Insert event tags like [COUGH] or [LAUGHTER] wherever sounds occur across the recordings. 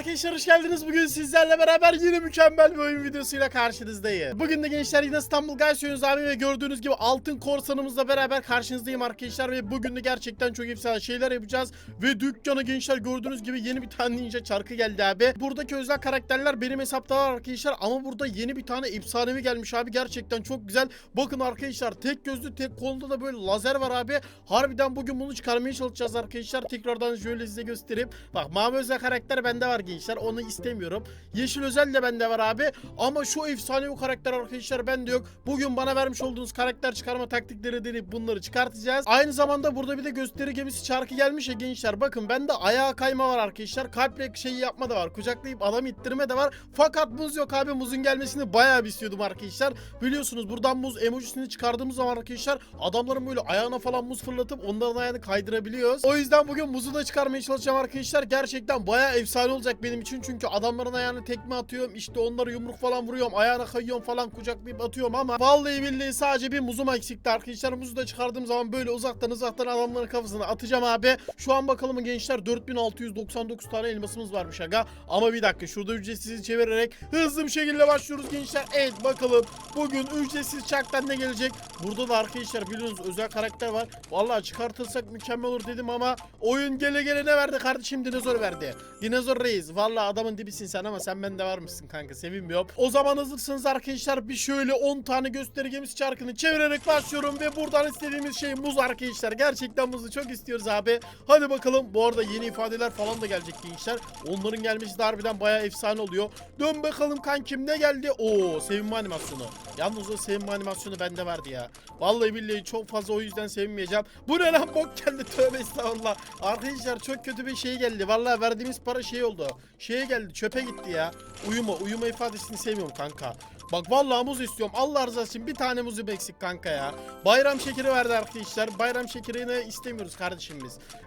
Arkadaşlar hoş geldiniz. Bugün sizlerle beraber yine mükemmel bir oyun videosuyla karşınızdayım. Bugün de gençler yine İstanbul Guys abi ve gördüğünüz gibi altın korsanımızla beraber karşınızdayım arkadaşlar ve bugün de gerçekten çok efsane şeyler yapacağız ve dükkana gençler gördüğünüz gibi yeni bir tane ninja çarkı geldi abi. Buradaki özel karakterler benim hesapta var arkadaşlar ama burada yeni bir tane efsanevi gelmiş abi gerçekten çok güzel. Bakın arkadaşlar tek gözlü tek kolunda da böyle lazer var abi. Harbiden bugün bunu çıkarmaya çalışacağız arkadaşlar. Tekrardan şöyle size göstereyim. Bak mavi özel karakter bende var gençler. Onu istemiyorum. Yeşil özel de bende var abi. Ama şu efsanevi karakter arkadaşlar bende yok. Bugün bana vermiş olduğunuz karakter çıkarma taktikleri deneyip bunları çıkartacağız. Aynı zamanda burada bir de gösteri gemisi çarkı gelmiş ya gençler. Bakın bende ayağa kayma var arkadaşlar. Kalple şeyi yapma da var. Kucaklayıp adam ittirme de var. Fakat muz yok abi. Muzun gelmesini bayağı bir istiyordum arkadaşlar. Biliyorsunuz buradan muz emojisini çıkardığımız zaman arkadaşlar adamların böyle ayağına falan muz fırlatıp onların ayağını kaydırabiliyoruz. O yüzden bugün muzu da çıkarmaya çalışacağım arkadaşlar. Gerçekten bayağı efsane olacak benim için. Çünkü adamların ayağını tekme atıyorum. İşte onları yumruk falan vuruyorum. Ayağına kayıyorum falan kucaklayıp atıyorum ama vallahi billahi sadece bir muzum eksikti arkadaşlar. Muzu da çıkardığım zaman böyle uzaktan uzaktan adamların kafasına atacağım abi. Şu an bakalım gençler 4699 tane elmasımız varmış aga. Ama bir dakika şurada ücretsiz çevirerek hızlı bir şekilde başlıyoruz gençler. Evet bakalım bugün ücretsiz çaktan ne gelecek? Burada da arkadaşlar biliyorsunuz özel karakter var. Vallahi çıkartırsak mükemmel olur dedim ama oyun gele gele ne verdi kardeşim dinozor verdi. Dinozor reis. Vallahi adamın dibisin sen ama sen bende var mısın kanka sevinmiyorum. O zaman hazırsınız arkadaşlar bir şöyle 10 tane göstergemiz çarkını çevirerek başlıyorum ve buradan istediğimiz şey muz arkadaşlar. Gerçekten muzu çok istiyoruz abi. Hadi bakalım. Bu arada yeni ifadeler falan da gelecek gençler. Onların gelmesi de harbiden bayağı efsane oluyor. Dön bakalım kankim ne geldi? Oo sevinme animasyonu. Yalnız o sevinme animasyonu bende vardı ya. Vallahi billahi çok fazla o yüzden sevinmeyeceğim. Bu ne lan bok geldi tövbe estağfurullah. Arkadaşlar çok kötü bir şey geldi. Vallahi verdiğimiz para şey oldu. Şeye geldi çöpe gitti ya. Uyuma uyuma ifadesini sevmiyorum kanka. Bak vallahi muz istiyorum. Allah rızası için bir tane muzum eksik kanka ya. Bayram şekeri verdi arkadaşlar. Bayram şekerini istemiyoruz kardeşim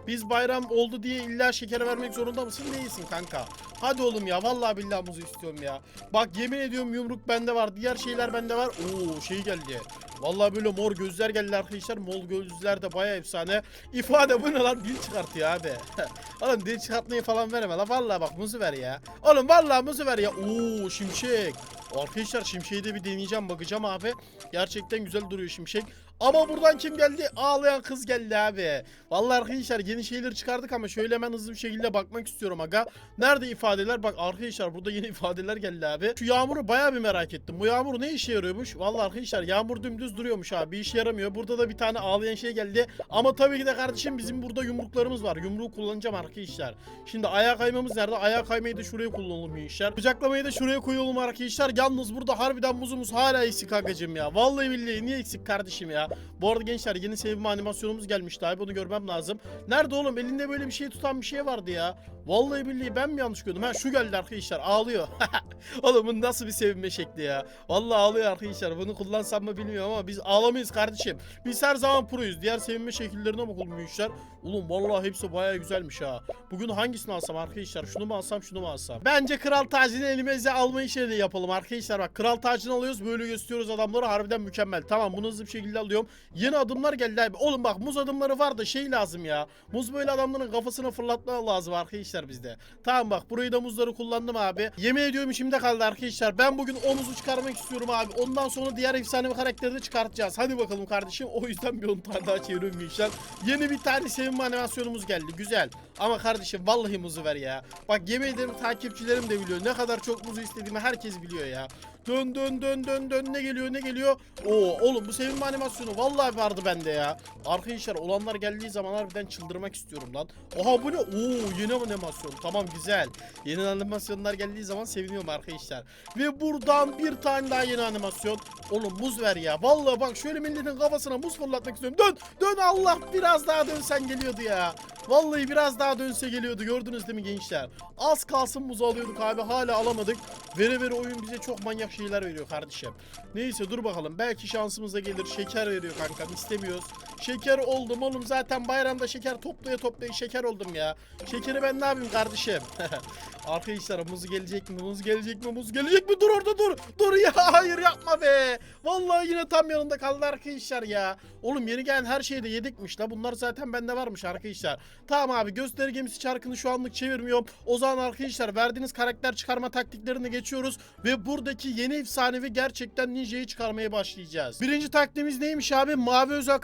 biz. Bayram oldu diye illa şeker vermek zorunda mısın? Değilsin kanka. Hadi oğlum ya. Vallahi billahi muzu istiyorum ya. Bak yemin ediyorum yumruk bende var. Diğer şeyler bende var. Oo şey geldi. Vallahi böyle mor gözler geldi arkadaşlar. Mor gözler de bayağı efsane. İfade bu ne lan? Dil çıkartıyor abi. [LAUGHS] Oğlum dil çıkartmayı falan verme lan. Vallahi bak muzu ver ya. Oğlum vallahi muzu ver ya. Oo şimşek. Arkadaşlar şimşeği de bir deneyeceğim bakacağım abi. Gerçekten güzel duruyor şimşek. Ama buradan kim geldi? Ağlayan kız geldi abi. Vallahi arkadaşlar yeni şeyler çıkardık ama şöyle hemen hızlı bir şekilde bakmak istiyorum aga. Nerede ifadeler? Bak arkadaşlar burada yeni [LAUGHS] ifadeler geldi abi. Şu yağmuru bayağı bir merak ettim. Bu yağmur ne işe yarıyormuş? Vallahi arkadaşlar yağmur dümdüz duruyormuş abi. Bir işe yaramıyor. Burada da bir tane ağlayan şey geldi. Ama tabii ki de kardeşim bizim burada yumruklarımız var. Yumruğu kullanacağım arkadaşlar. Şimdi ayağa kaymamız nerede? Ayağa kaymayı da şuraya kullanalım gençler. Bıçaklamayı da şuraya koyalım arkadaşlar. Yalnız burada harbiden muzumuz hala eksik agacım ya. Vallahi billahi niye eksik kardeşim ya? Bu arada gençler yeni sevme animasyonumuz gelmişti abi. Onu görmem lazım. Nerede oğlum? Elinde böyle bir şey tutan bir şey vardı ya. Vallahi billahi ben mi yanlış gördüm? Ha şu geldi arkadaşlar. Ağlıyor. [LAUGHS] oğlum bu nasıl bir sevinme şekli ya? Vallahi ağlıyor arkadaşlar. Bunu kullansam mı bilmiyorum ama biz ağlamayız kardeşim. Biz her zaman proyuz. Diğer sevinme şekillerine bakalım gençler. Oğlum vallahi hepsi baya güzelmiş ha. Bugün hangisini alsam arkadaşlar? Şunu mu alsam şunu mu alsam? Bence kral tacını elimize alma işini yapalım arkadaşlar. Bak kral tacını alıyoruz böyle gösteriyoruz adamları harbiden mükemmel. Tamam bunu hızlı bir şekilde alıyorum. Yeni adımlar geldi abi. Oğlum bak muz adımları var da şey lazım ya. Muz böyle adamların kafasına fırlatma lazım arkadaşlar bizde. Tamam bak burayı da muzları kullandım abi. Yemin ediyorum içimde kaldı arkadaşlar. Ben bugün o muzu çıkarmak istiyorum abi. Ondan sonra diğer efsane karakteri de çıkartacağız. Hadi bakalım kardeşim. O yüzden bir 10 tane daha çeviriyorum gençler. Yeni bir tane sevinme animasyonumuz geldi. Güzel. Ama kardeşim vallahi muzu ver ya. Bak yemin ederim takipçilerim de biliyor. Ne kadar çok muzu istediğimi herkes biliyor ya. Dön dön dön dön dön ne geliyor ne geliyor. Oo oğlum bu sevinme animasyonu vallahi vardı bende ya. Arkadaşlar olanlar geldiği zaman harbiden çıldırmak istiyorum lan. Oha bu ne? Oo yeni animasyon. Tamam güzel. Yeni animasyonlar geldiği zaman seviniyorum arkadaşlar. Ve buradan bir tane daha yeni animasyon. Oğlum muz ver ya. Vallahi bak şöyle milletin kafasına muz fırlatmak istiyorum. Dön dön Allah biraz daha dönsen geliyordu ya. Vallahi biraz daha dönse geliyordu. Gördünüz değil mi gençler? Az kalsın muzu alıyorduk abi. Hala alamadık. Vere vere oyun bize çok manyak şeyler veriyor kardeşim. Neyse dur bakalım. Belki şansımıza gelir. Şeker veriyor kankam. İstemiyoruz. Şeker oldum oğlum zaten bayramda şeker toplaya toplaya şeker oldum ya. Şekeri ben ne yapayım kardeşim? [LAUGHS] Arkadaşlar muz gelecek mi? Muz gelecek mi? Muz gelecek mi? Dur orada dur. Dur ya [LAUGHS] hayır yapma be. Vallahi yine tam yanında kaldı arkadaşlar ya. Oğlum yeni gelen her şeyi de yedikmiş la. Bunlar zaten bende varmış arkadaşlar. Tamam abi gösteri gemisi çarkını şu anlık çevirmiyorum. O zaman arkadaşlar verdiğiniz karakter çıkarma taktiklerini geçiyoruz. Ve buradaki yeni efsanevi gerçekten ninja'yı çıkarmaya başlayacağız. Birinci taktiğimiz neymiş abi? Mavi özel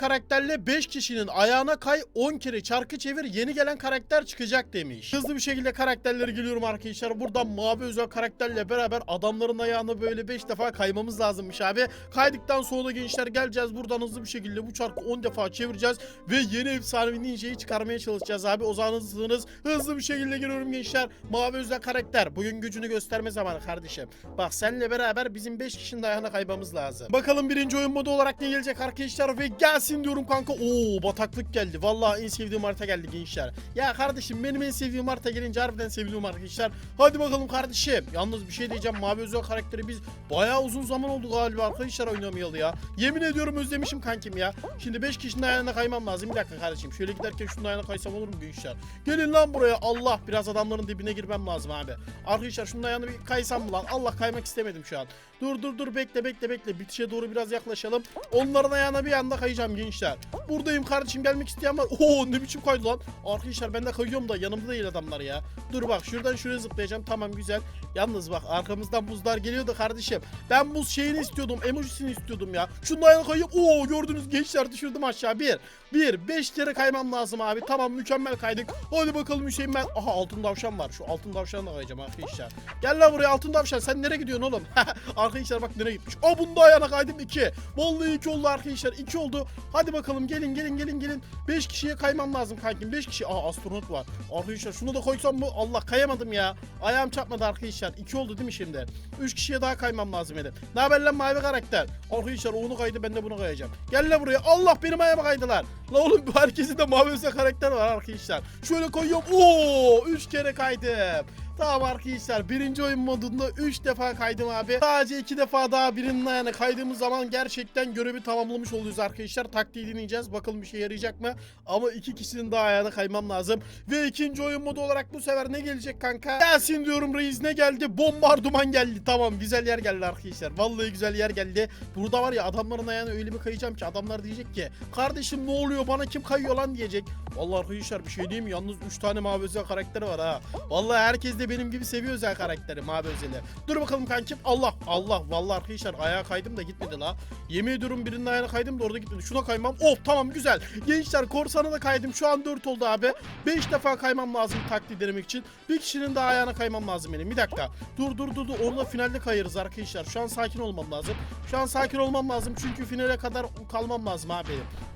karakterle 5 kişinin ayağına kay 10 kere çarkı çevir yeni gelen karakter çıkacak demiş. Hızlı bir şekilde karakterleri geliyorum arkadaşlar. Buradan mavi özel karakterle beraber adamların ayağına böyle 5 defa kaymamız lazımmış abi. Kaydıktan sonra gençler geleceğiz. Buradan hızlı bir şekilde bu çarkı 10 defa çevireceğiz. Ve yeni efsanevi ninja'yı çıkarmaya çalışacağız abi. O zaman hızlısınız. Hızlı bir şekilde geliyorum gençler. Mavi özel karakter. Bugün gücünü gösterme zamanı kardeşim. Bak seninle beraber bizim 5 kişinin ayağına kaymamız lazım. Bakalım birinci oyun modu olarak ne gelecek arkadaşlar ve gelsin diyorum kanka. Oo bataklık geldi. Vallahi en sevdiğim harita geldi gençler. Ya kardeşim benim en sevdiğim harita gelince harbiden sevdiğim arkadaşlar. Hadi bakalım kardeşim. Yalnız bir şey diyeceğim. Mavi özel karakteri biz bayağı uzun zaman oldu galiba arkadaşlar oynamayalı ya. Yemin ediyorum özlemişim kankim ya. Şimdi 5 kişinin ayağına kaymam lazım. Bir dakika kardeşim. Şöyle giderken şunun ayağına kaysam olur mu gençler? Gelin lan buraya. Allah biraz adamların dibine girmem lazım abi. Arkadaşlar şunun ayağına bir kaysam mı lan? Allah kaymak istemedim şu an. Dur dur dur bekle bekle bekle. Bitişe doğru biraz yaklaşalım. Onların ayağına bir anda kayacağım gençler. Buradayım kardeşim gelmek isteyen var. Oo ne biçim kaydı lan. Arkadaşlar ben de kayıyorum da yanımda değil adamlar ya. Dur bak şuradan şuraya zıplayacağım. Tamam güzel. Yalnız bak arkamızdan buzlar geliyordu kardeşim. Ben buz şeyini istiyordum. Emojisini istiyordum ya. Şunun ayağına kayıp. Oo gördünüz gençler düşürdüm aşağı. Bir. Bir. Beş kere kaymam lazım abi. Tamam mükemmel kaydık. Hadi bakalım Hüseyin ben. Aha altın tavşan var. Şu altın tavşanla kayacağım arkadaşlar. Gel lan buraya altın tavşan. Sen nereye gidiyorsun oğlum? [LAUGHS] arkadaşlar bak nereye gitmiş. Aa bunda ayağına kaydım iki. Vallahi iki oldu arkadaşlar. iki oldu. Hadi bakalım gelin gelin gelin gelin. Beş kişiye kaymam lazım kankim. Beş kişi. Aa astronot var. Arkadaşlar şunu da koysam mı? Allah kayamadım ya. Ayağım çarpmadı arkadaşlar. İki oldu değil mi şimdi? Üç kişiye daha kaymam lazım benim. Ne haber lan mavi karakter? Arkadaşlar onu kaydı ben de bunu kayacağım. Gel lan buraya. Allah benim ayağıma kaydılar. La oğlum herkesin de mavi özel karakter var arkadaşlar. Şöyle koyuyorum. Oo, üç kere kaydım. Tamam arkadaşlar birinci oyun modunda 3 defa kaydım abi. Sadece 2 defa daha birinin ayağına kaydığımız zaman gerçekten görevi tamamlamış oluyoruz arkadaşlar. Taktiği dinleyeceğiz. Bakalım bir şey yarayacak mı? Ama iki kişinin daha ayağına kaymam lazım. Ve ikinci oyun modu olarak bu sefer ne gelecek kanka? Gelsin diyorum reis ne geldi? Bombardıman geldi. Tamam güzel yer geldi arkadaşlar. Vallahi güzel yer geldi. Burada var ya adamların ayağına öyle bir kayacağım ki adamlar diyecek ki kardeşim ne oluyor bana kim kayıyor lan diyecek. Vallahi arkadaşlar bir şey diyeyim? Yalnız 3 tane mavi özel karakteri var ha. Vallahi herkes de benim gibi seviyor özel karakteri mavi özeli. Dur bakalım kankim. Allah Allah. Vallahi arkadaşlar ayağa kaydım da gitmedi la. Yemin ediyorum birinin ayağına kaydım da orada gitmedi. Şuna kaymam. Of tamam güzel. Gençler korsana da kaydım. Şu an 4 oldu abi. 5 defa kaymam lazım taktiği denemek için. Bir kişinin daha ayağına kaymam lazım benim. Bir dakika. Dur dur dur dur. Orada finalde kayarız arkadaşlar. Şu an sakin olmam lazım. Şu an sakin olmam lazım. Çünkü finale kadar kalmam lazım abi.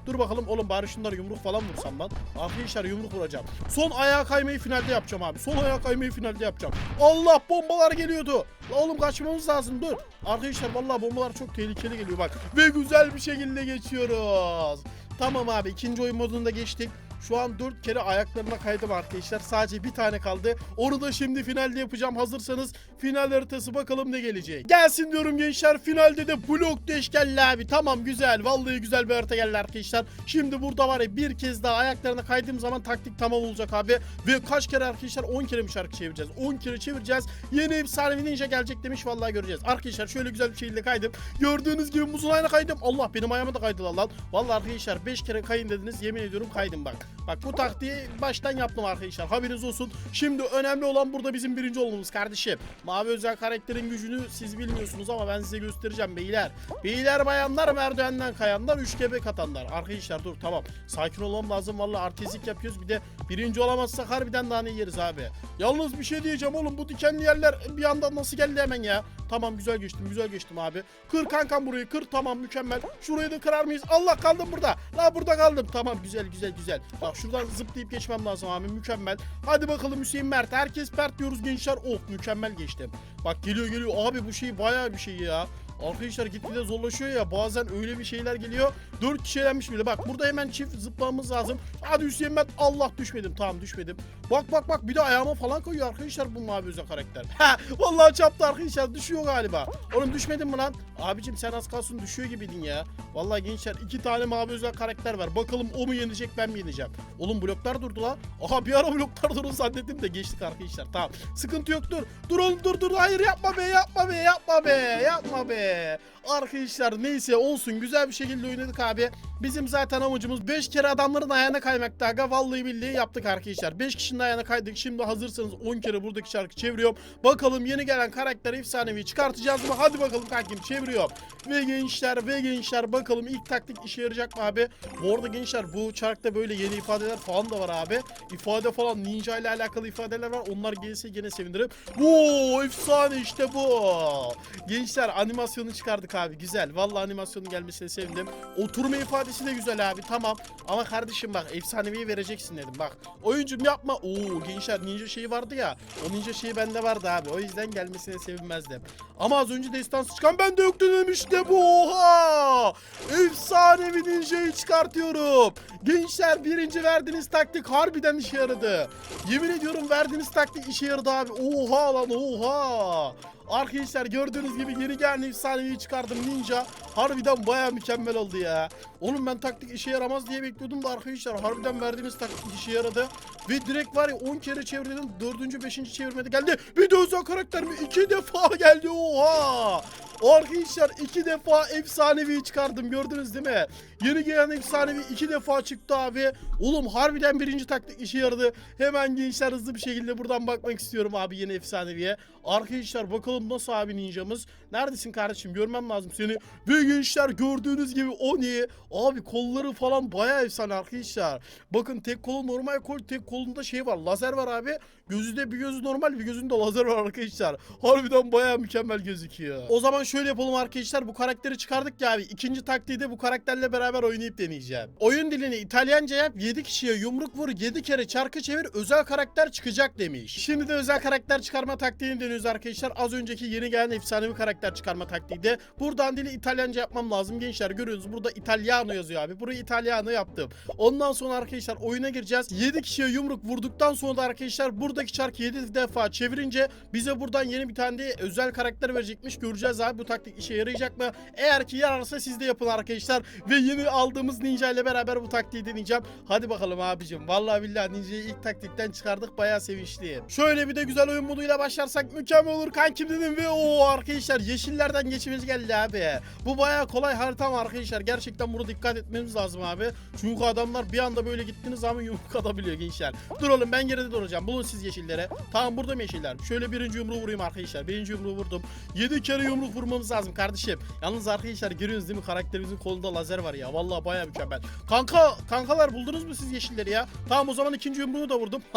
Dur bakalım oğlum bari şunları yumruk falan vursam ben. Arkadaşlar yumruk vuracağım. Son ayağa kaymayı finalde yapacağım abi. Son ayağa kaymayı finalde yapacağım. Allah bombalar geliyordu. La oğlum kaçmamız lazım dur. Arkadaşlar vallahi bombalar çok tehlikeli geliyor bak. Ve güzel bir şekilde geçiyoruz. Tamam abi ikinci oyun modunda geçtik. Şu an 4 kere ayaklarına kaydım arkadaşlar. Sadece bir tane kaldı. Onu da şimdi finalde yapacağım. Hazırsanız final haritası bakalım ne gelecek. Gelsin diyorum gençler. Finalde de blok deş geldi abi. Tamam güzel. Vallahi güzel bir harita geldi arkadaşlar. Şimdi burada var ya bir kez daha ayaklarına kaydığım zaman taktik tamam olacak abi. Ve kaç kere arkadaşlar 10 kere mi şarkı çevireceğiz? 10 kere çevireceğiz. Yeni efsanevi ninja gelecek demiş. Vallahi göreceğiz. Arkadaşlar şöyle güzel bir şekilde kaydım. Gördüğünüz gibi muzun ayağına kaydım. Allah benim ayağıma da kaydılar lan. Vallahi arkadaşlar 5 kere kayın dediniz. Yemin ediyorum kaydım bak. Bak bu taktiği baştan yaptım arkadaşlar. Haberiniz olsun. Şimdi önemli olan burada bizim birinci olmamız kardeşim. Mavi özel karakterin gücünü siz bilmiyorsunuz ama ben size göstereceğim beyler. Beyler bayanlar merdivenden kayanlar üç kebek atanlar. Arkadaşlar dur tamam. Sakin olmam lazım. Vallahi artistlik yapıyoruz. Bir de birinci olamazsak harbiden daha ne yeriz abi. Yalnız bir şey diyeceğim oğlum. Bu dikenli yerler bir yandan nasıl geldi hemen ya. Tamam güzel geçtim güzel geçtim abi. Kır kankam burayı kır tamam mükemmel. Şurayı da kırar mıyız? Allah kaldım burada. La burada kaldım. Tamam güzel güzel güzel. Bak şuradan zıplayıp geçmem lazım abi mükemmel. Hadi bakalım Hüseyin Mert. Herkes Mert diyoruz gençler. Oh mükemmel geçtim. Bak geliyor geliyor. Abi bu şey bayağı bir şey ya. Arkadaşlar gitgide zorlaşıyor ya bazen öyle bir şeyler geliyor. 4 kişi elenmiş bile. Bak burada hemen çift zıplamamız lazım. Hadi Hüseyin ben Allah düşmedim. Tamam düşmedim. Bak bak bak bir de ayağıma falan koyuyor arkadaşlar bu mavi özel karakter. [LAUGHS] Vallahi çaptı arkadaşlar düşüyor galiba. Oğlum düşmedin mi lan? Abicim sen az kalsın düşüyor gibiydin ya. Vallahi gençler iki tane mavi özel karakter var. Bakalım o mu yenecek ben mi yeneceğim? Oğlum bloklar durdu la. Aha bir ara bloklar durdu zannettim de geçtik arkadaşlar. Tamam. Sıkıntı yok dur. Dur oğlum dur dur. Hayır yapma be yapma be yapma be yapma be. Arkadaşlar neyse olsun güzel bir şekilde oynadık abi. Bizim zaten amacımız 5 kere adamların ayağına kaymakta aga. Vallahi billahi yaptık arkadaşlar. 5 kişinin ayağına kaydık. Şimdi hazırsanız 10 kere buradaki şarkı çeviriyorum. Bakalım yeni gelen karakter efsanevi çıkartacağız mı? Hadi bakalım kankim çeviriyorum. Ve gençler ve gençler bakalım ilk taktik işe yarayacak mı abi? Bu arada gençler bu çarkta böyle yeni ifadeler falan da var abi. İfade falan ninja ile alakalı ifadeler var. Onlar gelirse gene sevinirim. Oo efsane işte bu. Gençler animasyonu çıkardık abi. Güzel. Vallahi animasyonun gelmesine sevindim. Oturma ifadesi de güzel abi. Tamam. Ama kardeşim bak efsanevi vereceksin dedim. Bak oyuncum yapma. Oo gençler ninja şeyi vardı ya. O ninja şeyi bende vardı abi. O yüzden gelmesine sevinmezdim. Ama az önce destansı çıkan bende yoktu demişti bu. Oha! Efsanevi ninjayı çıkartıyorum. Gençler birinci verdiğiniz taktik harbiden işe yaradı. Yemin ediyorum verdiğiniz taktik işe yaradı abi. Oha lan oha. Arkadaşlar gördüğünüz gibi yeni gelen efsanevi çıkardım ninja. Harbiden baya mükemmel oldu ya. Oğlum ben taktik işe yaramaz diye bekliyordum da arkadaşlar harbiden verdiğimiz taktik işe yaradı. Ve direkt var ya 10 kere çevirdim. 4. 5. çevirmede geldi. Bir de özel karakter mi? 2 defa geldi oha. Arkadaşlar iki defa efsanevi çıkardım gördünüz değil mi? Yeni gelen efsanevi iki defa çıktı abi. Oğlum harbiden birinci taktik işe yaradı. Hemen gençler hızlı bir şekilde buradan bakmak istiyorum abi yeni efsaneviye. Arkadaşlar bakalım nasıl abi ninjamız. Neredesin kardeşim görmem lazım seni. Ve gençler gördüğünüz gibi o ne? Abi kolları falan bayağı efsane arkadaşlar. Bakın tek kolu normal kol tek kolunda şey var lazer var abi. Gözü de bir gözü normal bir gözünde lazer var arkadaşlar. Harbiden bayağı mükemmel gözüküyor. O zaman şöyle yapalım arkadaşlar bu karakteri çıkardık ya abi. İkinci taktiği de bu karakterle beraber oynayıp deneyeceğim. Oyun dilini İtalyanca yap 7 kişiye yumruk vur 7 kere çarkı çevir özel karakter çıkacak demiş. Şimdi de özel karakter çıkarma taktiğini deniyoruz arkadaşlar. Az önceki yeni gelen efsanevi karakter çıkarma taktiği de. Buradan dili İtalyanca yapmam lazım gençler. Görüyorsunuz burada İtalyano yazıyor abi. Burayı İtalyano yaptım. Ondan sonra arkadaşlar oyuna gireceğiz. 7 kişiye yumruk vurduktan sonra da arkadaşlar buradaki çarkı 7 defa çevirince bize buradan yeni bir tane de özel karakter verecekmiş. Göreceğiz abi bu taktik işe yarayacak mı? Eğer ki yararsa siz de yapın arkadaşlar. Ve yeni aldığımız ninja ile beraber bu taktiği deneyeceğim. Hadi bakalım abicim. Vallahi billahi ninjayı ilk taktikten çıkardık. Bayağı sevinçliyim. Şöyle bir de güzel oyun moduyla başlarsak mükemmel olur kankim dedim ve o arkadaşlar yeşillerden geçmemiz geldi abi. Bu bayağı kolay harita ama arkadaşlar gerçekten burada dikkat etmemiz lazım abi. Çünkü adamlar bir anda böyle gittiniz zaman [LAUGHS] yumruk atabiliyor gençler. Dur oğlum ben geride duracağım. Bulun siz yeşillere. Tamam burada mı yeşiller? Şöyle birinci yumruğu vurayım arkadaşlar. Birinci yumruğu vurdum. 7 kere yumruk vurmamız lazım kardeşim. Yalnız arkadaşlar görüyorsunuz değil mi? Karakterimizin kolunda lazer var ya. Vallahi bayağı mükemmel. Kanka, kankalar buldunuz mu siz yeşilleri ya? Tamam o zaman ikinci yumruğu da vurdum. [LAUGHS]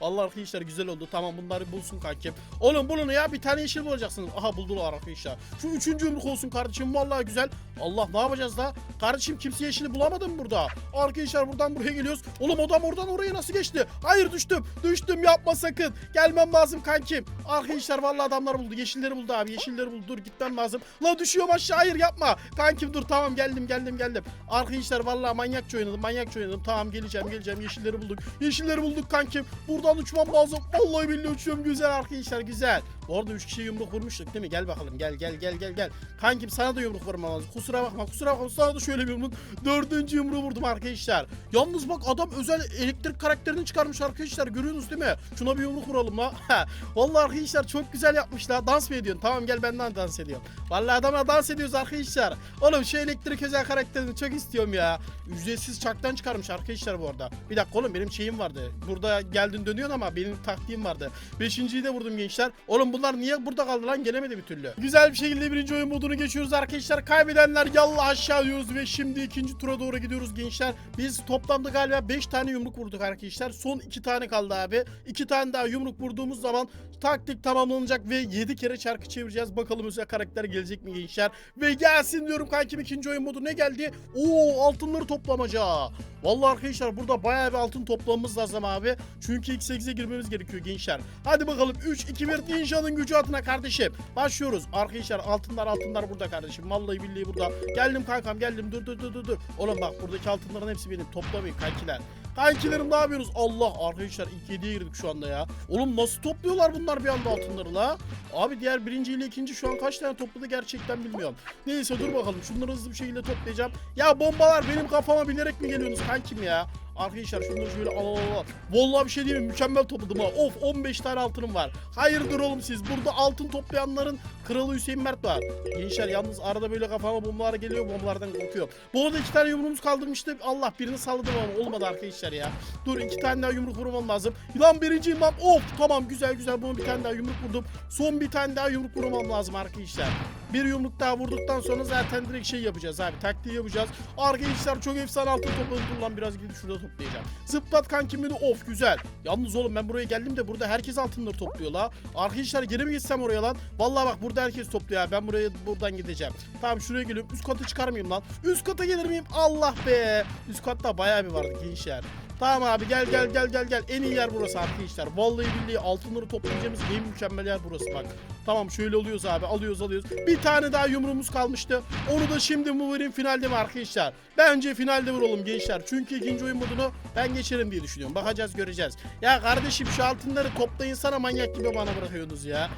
Vallahi arkadaşlar güzel oldu. Tamam bunları bulsun kankim. Oğlum bulun ya bir tane yeşil bulacaksınız. Aha buldular arkadaşlar. Şu üçüncü yumruk olsun kardeşim. Vallahi güzel. Allah ne yapacağız da? Kardeşim kimse yeşili bulamadı mı burada? Arkadaşlar buradan buraya geliyoruz. Oğlum adam oradan oraya nasıl geçti? Hayır düştüm. Düştüm yapma sakın. Gelmem lazım kankim. Arkadaşlar vallahi adamlar buldu. Yeşilleri buldu abi. Yeşilleri buldu. Dur gitmem lazım. La düşüyorum aşağı. Hayır yapma. Kankim dur tamam geldim geldim geldim. Arkadaşlar vallahi manyakça oynadım. Manyakça oynadım. Tamam geleceğim geleceğim. Yeşilleri bulduk. Yeşilleri bulduk kankim. Buradan uçmam lazım. Vallahi billahi uçuyorum. Güzel arkadaşlar güzel. Bu arada 3 kişiye yumruk vurmuştuk değil mi? Gel bakalım gel gel gel gel gel. Kankim sana da yumruk vurmam lazım. Kusura bakma kusura bakma. Sana da şöyle bir yumruk. Dördüncü yumruğu vurdum arkadaşlar. Yalnız bak adam özel elektrik karakterini çıkarmış arkadaşlar. Görüyorsunuz değil mi? Şuna bir yumruk vuralım la. [LAUGHS] Vallahi arkadaşlar çok güzel yapmışlar. Dans mı ediyorsun? Tamam gel benden dans ediyorum. Vallahi adamla dans ediyoruz arkadaşlar. Oğlum şu elektrik özel karakterini çok istiyorum ya. Ücretsiz çaktan çıkarmış arkadaşlar bu arada. Bir dakika oğlum benim şeyim vardı. Burada geldin dönüyorsun ama benim taktiğim vardı. Beşinciyi de vurdum gençler. Oğlum bunlar niye burada kaldı lan? Gelemedi bir türlü. Güzel bir şekilde birinci oyun modunu geçiyoruz arkadaşlar. Kaybedenler yallah aşağı diyoruz ve şimdi ikinci tura doğru gidiyoruz gençler. Biz toplamda galiba 5 tane yumruk vurduk arkadaşlar. Son 2 tane kaldı abi. 2 tane daha yumruk vurduğumuz zaman taktik tamamlanacak ve 7 kere çarkı çevireceğiz. Bakalım özel karakter gelecek mi gençler? Ve gelsin diyorum kankim ikinci oyun modu ne geldi? Oo altınları toplamaca. Vallahi arkadaşlar burada bayağı bir altın toplamamız lazım abi. Çünkü X8'e girmemiz gerekiyor gençler. Hadi bakalım 3 2 1 ninjanın Ninja'nın gücü adına kardeşim. Başlıyoruz. Arkadaşlar altınlar altınlar burada kardeşim. Vallahi billahi burada. Geldim kankam geldim. Dur dur dur dur dur. Oğlum bak buradaki altınların hepsi benim. Toplamayın kankiler. Kankilerim ne yapıyorsunuz? Allah arkadaşlar ilk 7'ye girdik şu anda ya. Oğlum nasıl topluyorlar bunlar bir anda altınları la? Abi diğer birinci ile ikinci şu an kaç tane topladı gerçekten bilmiyorum. Neyse dur bakalım şunları hızlı bir şekilde toplayacağım. Ya bombalar benim kafama bilerek mi geliyorsunuz kankim ya? Arkadaşlar şunları şöyle al al al. Vallahi bir şey diyeyim mi? Mükemmel topladım ha. Of 15 tane altınım var. Hayırdır oğlum siz? Burada altın toplayanların kralı Hüseyin Mert var. Gençler yalnız arada böyle kafama bombalar geliyor. Bombalardan korkuyorum. Bu arada iki tane yumruğumuz kaldırmıştı. Allah birini salladım ama olmadı arkadaşlar ya. Dur iki tane daha yumruk vurmam lazım. Lan birinciyim lan. Of tamam güzel güzel. Bunu bir tane daha yumruk vurdum. Son bir tane daha yumruk vurmam lazım arkadaşlar. Bir yumruk daha vurduktan sonra zaten direkt şey yapacağız abi. Taktiği yapacağız. Arkadaşlar çok efsane altın topladım. Dur lan biraz gidip şurada toplayacağım. Zıplat kankimini of güzel. Yalnız oğlum ben buraya geldim de burada herkes altınları topluyor la. Arkadaşlar geri mi gitsem oraya lan? Vallahi bak burada herkes topluyor abi. Ben buraya buradan gideceğim. Tamam şuraya geliyorum. Üst katı çıkar mıyım lan? Üst kata gelir miyim? Allah be. Üst katta bayağı bir vardı gençler. Tamam abi gel gel gel gel gel. En iyi yer burası arkadaşlar. Vallahi billahi altınları toplayacağımız en mükemmel yer burası bak. Tamam şöyle oluyoruz abi. Alıyoruz alıyoruz. Bir tane daha yumruğumuz kalmıştı. Onu da şimdi vurayım finalde mi arkadaşlar? Bence finalde vuralım gençler. Çünkü ikinci oyun modunu ben geçerim diye düşünüyorum. Bakacağız göreceğiz. Ya kardeşim şu altınları toplayın sana manyak gibi bana bırakıyorsunuz ya.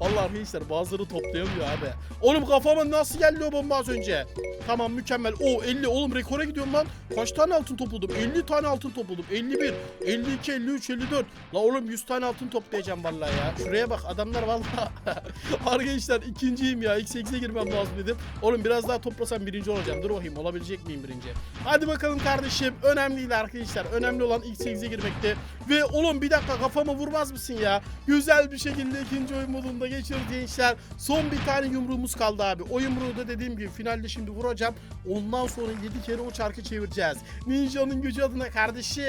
Vallahi arkadaşlar bazıları toplayamıyor abi. Oğlum kafama nasıl geldi o bomba az önce? Tamam mükemmel. O 50 oğlum rekora gidiyorum lan. Kaç tane altın topladım? 50 tane altın topladım. 51, 52, 53, 54. La oğlum 100 tane altın toplayacağım vallahi ya. Şuraya bak adamlar vallahi. [LAUGHS] Arkadaşlar ikinciyim ya. X8'e girmem lazım dedim. Oğlum biraz daha toplasam birinci olacağım. Dur bakayım olabilecek miyim birinci? Hadi bakalım kardeşim. Önemli değil arkadaşlar. Önemli olan X8'e girmekte. Ve oğlum bir dakika kafama vurmaz mısın ya? Güzel bir şekilde ikinci oyun modunda geçiyoruz gençler. Son bir tane yumruğumuz kaldı abi. O yumruğu da dediğim gibi finalde şimdi vuracağım. Ondan sonra 7 kere o çarkı çevireceğiz. Ninja'nın gücü adına kardeşim.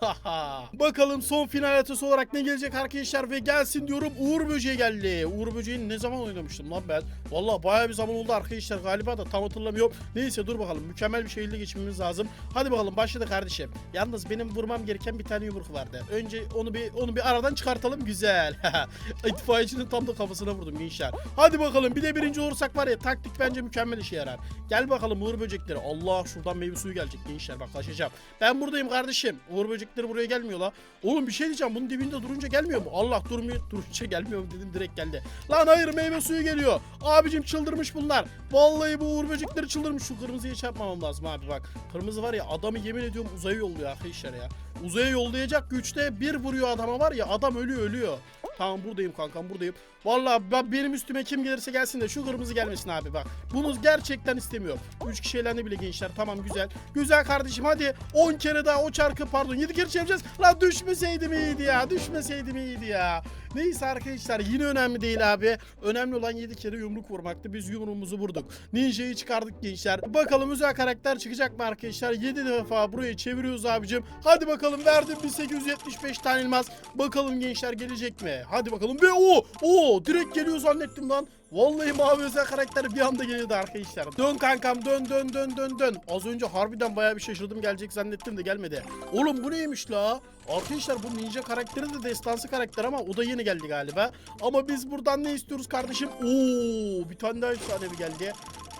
[LAUGHS] Bakalım son final haritası olarak ne gelecek arkadaşlar ve gelsin diyorum Uğur Böceği geldi. Uğur Böceği'ni ne zaman oynamıştım lan ben? Valla bayağı bir zaman oldu arkadaşlar galiba da tam hatırlamıyorum. Neyse dur bakalım mükemmel bir şekilde geçmemiz lazım. Hadi bakalım başladı kardeşim. Yalnız benim vurmam gereken bir tane yumruk vardı. Önce onu bir onu bir aradan çıkartalım güzel. [LAUGHS] İtfaiyecinin tam da kafasına vurdum gençler. Hadi bakalım bir de birinci olursak var ya taktik bence mükemmel işe yarar. Gel bakalım Uğur Böcekleri. Allah şuradan meyve suyu gelecek gençler bak kaçacağım. Ben buradayım kardeşim. Uğur Böcekleri buraya gelmiyor la. Oğlum bir şey diyeceğim bunun dibinde durunca gelmiyor mu? Allah durmuyor. Durunca gelmiyor mu dedim direkt geldi. Lan hayır meyve suyu geliyor. Abicim çıldırmış bunlar. Vallahi bu Uğur Böcekleri çıldırmış. Şu kırmızıya çarpmamam lazım abi bak. Kırmızı var ya adamı yemin ediyorum uzaya yolluyor arkadaşlar ya. Uzaya yollayacak güçte bir vuruyor adama var ya adam ölüyor ölüyor. Tamam buradayım kankam buradayım. Vallahi ben, benim üstüme kim gelirse gelsin de şu kırmızı gelmesin abi bak. Bunu gerçekten istemiyorum. 3 kişi elendi bile gençler tamam güzel. Güzel kardeşim hadi 10 kere daha o çarkı pardon 7 kere çevireceğiz. Lan düşmeseydim iyiydi ya düşmeseydim iyiydi ya. Neyse arkadaşlar yine önemli değil abi. Önemli olan 7 kere yumruk vurmaktı. Biz yumruğumuzu vurduk. Ninja'yı çıkardık gençler. Bakalım özel karakter çıkacak mı arkadaşlar? 7 defa burayı çeviriyoruz abicim. Hadi bakalım verdim 1875 tane elmas. Bakalım gençler gelecek mi? Hadi bakalım ve o o direkt geliyor zannettim lan. Vallahi mavi özel karakter bir anda geliyordu arkadaşlar. Dön kankam dön dön dön dön dön. Az önce harbiden bayağı bir şaşırdım gelecek zannettim de gelmedi. Oğlum bu neymiş la? Arkadaşlar bu ninja karakteri de destansı karakter ama o da yeni geldi galiba. Ama biz buradan ne istiyoruz kardeşim? Oo bir tane daha efsanevi geldi.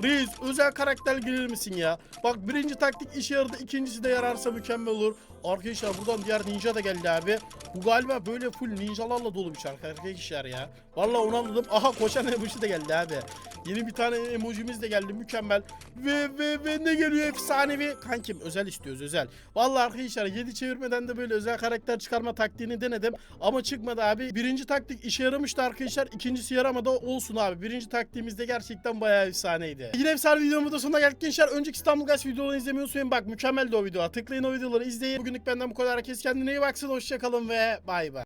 Reis özel karakter gelir misin ya? Bak birinci taktik işe yaradı ikincisi de yararsa mükemmel olur. Arkadaşlar buradan diğer ninja da geldi abi. Bu galiba böyle full ninjalarla dolu bir şarkı arkadaşlar ya. Vallahi onu anladım. Aha koşan emoji de geldi abi. Yeni bir tane emojimiz de geldi mükemmel. Ve ve ve ne geliyor efsanevi. Kankim özel istiyoruz özel. Vallahi arkadaşlar 7 çevirmeden de böyle özel karakter çıkarma taktiğini denedim. Ama çıkmadı abi. Birinci taktik işe yaramıştı arkadaşlar. İkincisi yaramadı olsun abi. Birinci taktiğimiz de gerçekten bayağı efsaneydi. Yine efsane videomun da sonuna geldik gençler. Önceki İstanbul Guys videolarını izlemeyi unutmayın. Bak mükemmeldi o video. Tıklayın o videoları izleyin. Bugünlük benden bu kadar. Herkes kendine iyi baksın. Hoşçakalın ve bay bay.